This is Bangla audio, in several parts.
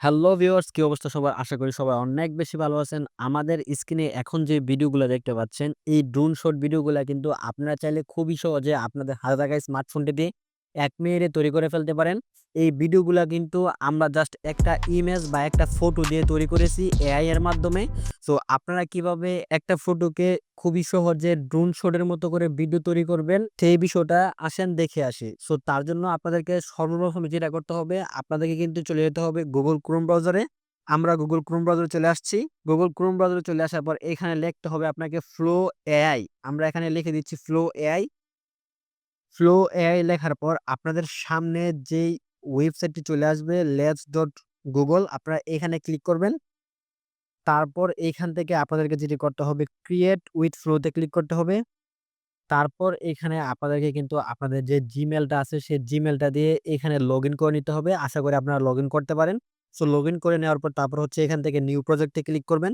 হ্যালো ভিউয়ার্স কি অবস্থা সবার? আশা করি সবাই অনেক বেশি ভালো আছেন। আমাদের স্ক্রিনে এখন যে ভিডিওগুলো দেখতে পাচ্ছেন, এই ড্রোন শট ভিডিওগুলো কিন্তু আপনারা চাইলে খুবই সহজে আপনাদের হাতে থাকা স্মার্টফোনটি দিয়ে ১ মিনিটে তৈরি করে ফেলতে পারেন। এই ভিডিওগুলা কিন্তু আমরা জাস্ট একটা ইমেজ বা একটা ফটো দিয়ে তৈরি করেছি এআই এর মাধ্যমে। সো আপনারা কীভাবে একটা ফটোকে খুবই সহজে ড্রোন শটের মতো করে ভিডিও তৈরি করবেন, সেই বিষয়টা আসেন দেখে আসি। সো তার জন্য আপনাদেরকে সর্বপ্রথম যেটা করতে হবে, আপনাদেরকে কিন্তু চলে যেতে হবে গুগল Chrome ব্রাউজারে। আমরা গুগল Chrome ব্রাউজারে চলে আসছি। গুগল Chrome ব্রাউজারে চলে আসার পর এখানে লিখতে হবে আপনাকে ফ্লো এআই আমরা এখানে লিখে দিচ্ছি ফ্লো AI। Flow এআই লেখার পর আপনাদের সামনে যেই ওয়েবসাইটটি চলে আসবে লেটস ডট গুগল আপনারা এখানে ক্লিক করবেন। তারপর এইখান থেকে আপনাদেরকে যেটি করতে হবে ক্রিয়েট উইথ ফ্লোতে ক্লিক করতে হবে। তারপর এখানে আপনাদেরকে কিন্তু আপনাদের যে জিমেলটা আছে, সেই জিমেলটা দিয়ে এখানে লগইন করে নিতে হবে। আশা করি আপনারা লগইন করতে পারেন। সো লগইন করে নেওয়ার পর তারপর হচ্ছে এখান থেকে নিউ প্রজেক্টে ক্লিক করবেন।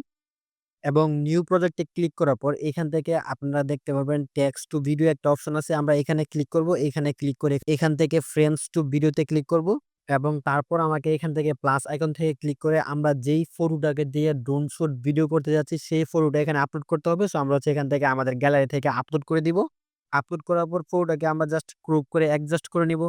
এবং নিউ প্রজেক্ট ক্লিক করার পর এখান থেকে আপনারা দেখতে পারবেন টেক্সট টু ভিডিও একটা অপশন আছে। আমরা এখানে ক্লিক করব। এখানে ক্লিক করে এখান থেকে ফ্রেমস টু ভিডিওতে ক্লিক করব। এবং তারপর আমাকে এখান থেকে প্লাস আইকন থেকে ক্লিক করে আমরা যেই ফটোটাকে দিয়ে ড্রোন শুট ভিডিও করতে যাচ্ছি, সেই ফটোটা এখানে আপলোড করতে হবে। সো আমরা হচ্ছে এখান থেকে আমাদের গ্যালারি থেকে আপলোড করে দিব। আপলোড করার পর ফটোটাকে আমরা জাস্ট ক্রপ করে অ্যাডজাস্ট করে নিব।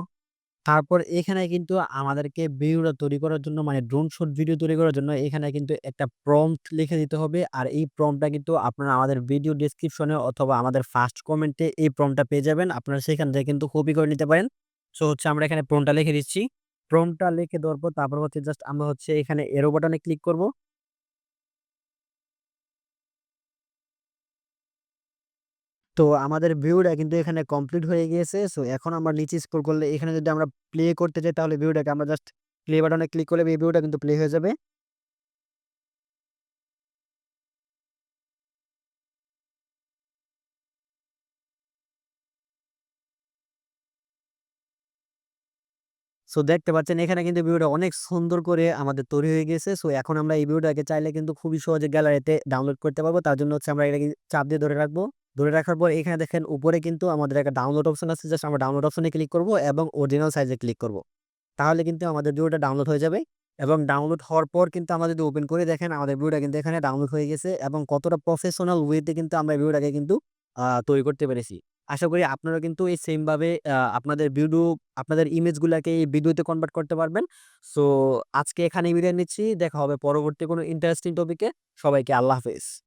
তারপর এখানে কিন্তু আমাদেরকে ভিডিওটা তৈরি করার জন্য মানে ড্রোন শুট ভিডিও তৈরি করার জন্য এখানে কিন্তু একটা প্রম্পট লিখে দিতে হবে। আর এই প্রম্পটটা কিন্তু আপনারা আমাদের ভিডিও ডেসক্রিপশনে অথবা আমাদের ফার্স্ট কমেন্টে এই প্রম্পটটা পেয়ে যাবেন। আপনারা সেখান থেকে কিন্তু কপি করে নিতে পারেন। সো হচ্ছে আমরা এখানে প্রম্পটটা লিখে দিচ্ছি। প্রম্পটটা লিখে দেওয়ার পর তারপর হচ্ছে জাস্ট আমরা হচ্ছে এখানে এরো বাটনে ক্লিক করব। তো আমাদের ভিডিওটা কিন্তু এখানে কমপ্লিট হয়ে গিয়েছে। সো এখন আমরা নিচে স্ক্রল করলে এখানে যদি আমরা প্লে করতে চাই তাহলে ভিউটাকে আমরা জাস্ট প্লে বাটনে ক্লিক করলে এই ভিডিওটা কিন্তু প্লে হয়ে যাবে। সো দেখতে পাচ্ছেন এখানে কিন্তু ভিডিওটা অনেক সুন্দর করে আমাদের তৈরি হয়ে গেছে। সো এখন আমরা এই ভিডিওটাকে চাইলে কিন্তু খুবই সহজে গ্যালারিতে ডাউনলোড করতে পারব। তার জন্য হচ্ছে আমরা এটাকে চাপ দিয়ে ধরে রাখব। ধরে রাখার পর এখানে দেখেন উপরে কিন্তু আমাদের একটা ডাউনলোড অপশন আছে। জাস্ট আমরা ডাউনলোড অপশনে ক্লিক করব এবং অরিজিনাল সাইজে ক্লিক করব। তাহলে কিন্তু আমাদের ভিডিওটা ডাউনলোড হয়ে যাবে এবং ডাউনলোড হওয়ার পর কিন্তু আমরা যদি ওপেন করে দেখেন আমাদের ভিডিওটা কিন্তু এখানে ডাউনলোড হয়ে গেছে এবং কতটা প্রফেশনাল ওয়েতে কিন্তু আমরা ভিডিওটাকে কিন্তু তৈরি করতে পেরেছি। আশা করি আপনারা কিন্তু এই সেম ভাবে, আ, আপনাদের ভিডিও, আপনাদের ইমেজগুলাকে এই ভিডিওতে কনভার্ট করতে পারবেন। সো আজকে এখানে বিদায় নিচ্ছি। দেখা হবে পরবর্তী কোনো ইন্টারেস্টিং টপিকে। সবাইকে আল্লাহ হাফেজ।